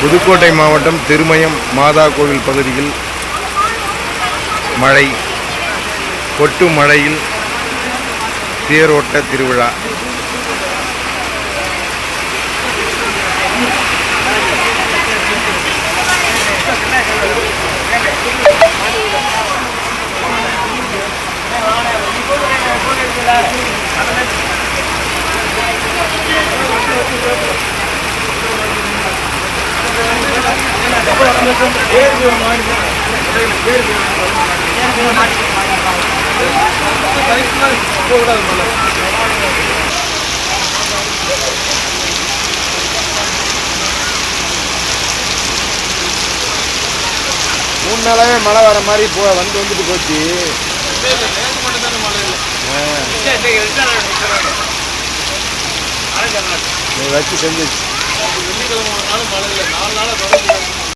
புதுக்கோட்டை மாவட்டம் திருமயம் மாதா கோவில் பகுதியில் மழை கொட்டு மழையில் தேரோட்ட திருவிழா. மூணு நாளாவே மழை வர மாதிரி போ வந்து வந்துட்டு போச்சு. வச்சு செஞ்சிச்சு